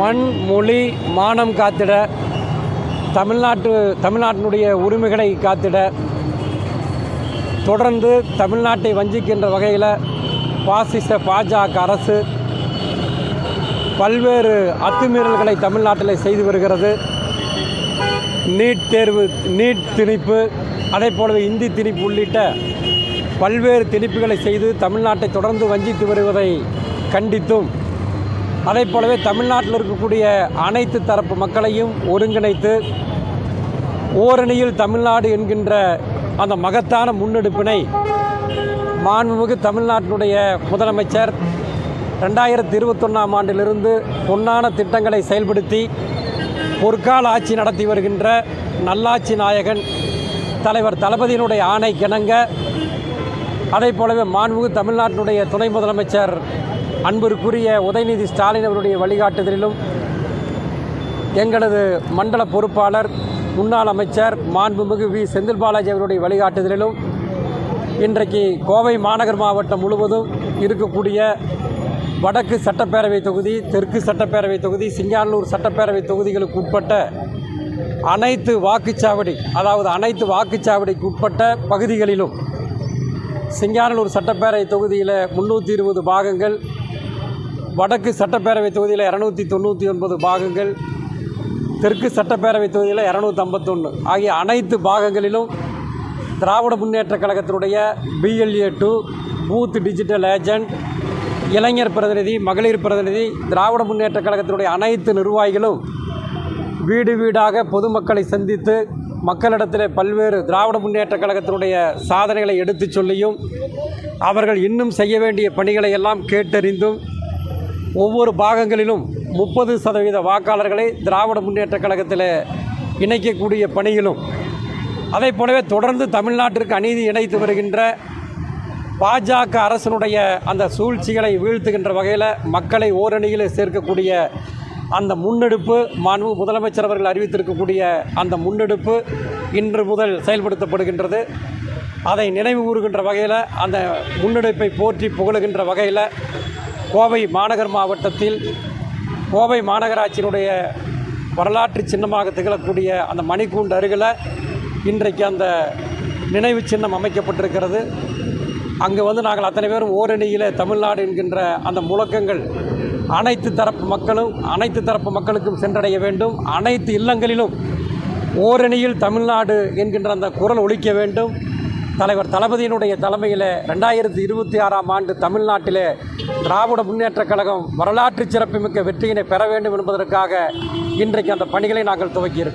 மண் மொழி மானம் காத்திட தமிழ்நாட்டு தமிழ்நாட்டினுடைய உரிமைகளை காத்திட தொடர்ந்து தமிழ்நாட்டை வஞ்சிக்கின்ற வகையில் பாசிச பாஜக அரசு பல்வேறு அத்துமீறல்களை தமிழ்நாட்டில் செய்து வருகிறது. நீட் தேர்வு நீட் திணிப்பு அதே போலவே இந்தி திணிப்பு உள்ளிட்ட பல்வேறு திணிப்புகளை செய்து தமிழ்நாட்டை தொடர்ந்து வஞ்சித்து வருவதை கண்டித்தும் அதே போலவே தமிழ்நாட்டில் இருக்கக்கூடிய அனைத்து தரப்பு மக்களையும் ஒருங்கிணைத்து ஓரணியில் தமிழ்நாடு என்கின்ற அந்த மகத்தான முன்னெடுப்பினை மாண்புமிகு தமிழ்நாட்டினுடைய முதலமைச்சர் ரெண்டாயிரத்தி இருபத்தொன்னாம் ஆண்டிலிருந்து பொன்னான திட்டங்களை செயல்படுத்தி பொற்கால ஆட்சி நடத்தி வருகின்ற நல்லாட்சி நாயகன் தலைவர் தளபதியினுடைய ஆணை கிணங்க அதே போலவே மாண்புமிகு தமிழ்நாட்டினுடைய துணை முதலமைச்சர் அன்பிற்குரிய உதயநிதி ஸ்டாலின் அவருடைய வழிகாட்டுதலிலும் எங்களது மண்டல பொறுப்பாளர் முன்னாள் அமைச்சர் மாண்புமிகு வி. செந்தில் பாலாஜி அவருடைய வழிகாட்டுதலிலும் இன்றைக்கு கோவை மாநகர் மாவட்டம் முழுவதும் இருக்கக்கூடிய வடக்கு சட்டப்பேரவை தொகுதி தெற்கு சட்டப்பேரவை தொகுதி சிங்கானூர் சட்டப்பேரவை தொகுதிகளுக்கு உட்பட்ட அனைத்து வாக்குச்சாவடி அதாவது அனைத்து வாக்குச்சாவடிக்கு உட்பட்ட பகுதிகளிலும் சிங்கானூர் சட்டப்பேரவை தொகுதியில் முந்நூற்றி இருபது பாகங்கள் வடக்கு சட்டப்பேரவை தொகுதியில் இரநூத்தி தொண்ணூற்றி ஒன்பது பாகங்கள் தெற்கு சட்டப்பேரவை தொகுதியில் இரநூத்தி ஐம்பத்தொன்று ஆகிய அனைத்து பாகங்களிலும் திராவிட முன்னேற்றக் கழகத்தினுடைய BLA two booth digital agent இளைஞர் பிரதிநிதி மகளிர் பிரதிநிதி திராவிட முன்னேற்றக் கழகத்தினுடைய அனைத்து நிர்வாகிகளும் வீடு வீடாக பொதுமக்களை சந்தித்து மக்களிடத்தில் பல்வேறு திராவிட முன்னேற்றக் கழகத்தினுடைய சாதனைகளை எடுத்துச் சொல்லியும் அவர்கள் இன்னும் செய்ய வேண்டிய பணிகளை எல்லாம் கேட்டறிந்தும் ஒவ்வொரு பாகங்களிலும் முப்பது சதவீத வாக்காளர்களை திராவிட முன்னேற்றக் கழகத்தில் இணைக்கக்கூடிய பணிகளும் அதை போலவே தொடர்ந்து தமிழ்நாட்டிற்கு அநீதி இணைத்து வருகின்ற பாஜக அரசினுடைய அந்த சூழ்ச்சிகளை வீழ்த்துகின்ற வகையில் மக்களை ஓரணியில் சேர்க்கக்கூடிய அந்த முன்னெடுப்பு மாண்பு முதலமைச்சர் அவர்கள் அறிவித்திருக்கக்கூடிய அந்த முன்னெடுப்பு இன்று முதல் செயல்படுத்தப்படுகின்றது. அதை நினைவு கூறுகின்ற வகையில் அந்த முன்னெடுப்பை போற்றி புகழுகின்ற வகையில் கோவை மாநகர் மாவட்டத்தில் கோவை மாநகராட்சியினுடைய வரலாற்று சின்னமாக திகழக்கூடிய அந்த மணிக்கூண்டு அருகில் இன்றைக்கு அந்த நினைவு சின்னம் அமைக்கப்பட்டிருக்கிறது. அங்கே வந்து நாங்கள் அத்தனை பேரும் ஓரணியில் தமிழ்நாடு என்கின்ற அந்த முழக்கங்கள் அனைத்து தரப்பு மக்களும் அனைத்து தரப்பு மக்களுக்கும் சென்றடைய வேண்டும். அனைத்து இல்லங்களிலும் ஓரணியில் தமிழ்நாடு என்கின்ற அந்த குரல் ஒழிக்க வேண்டும். தலைவர் தளபதியினுடைய தலைமையில் ரெண்டாயிரத்தி இருபத்தி ஆறாம் ஆண்டு தமிழ்நாட்டிலே திராவிட முன்னேற்றக் கழகம் வரலாற்று சிறப்புமிக்க வெற்றியினை பெற வேண்டும் என்பதற்காக இன்றைக்கு அந்த பணிகளை நாங்கள் துவக்கியிருக்கிறோம்.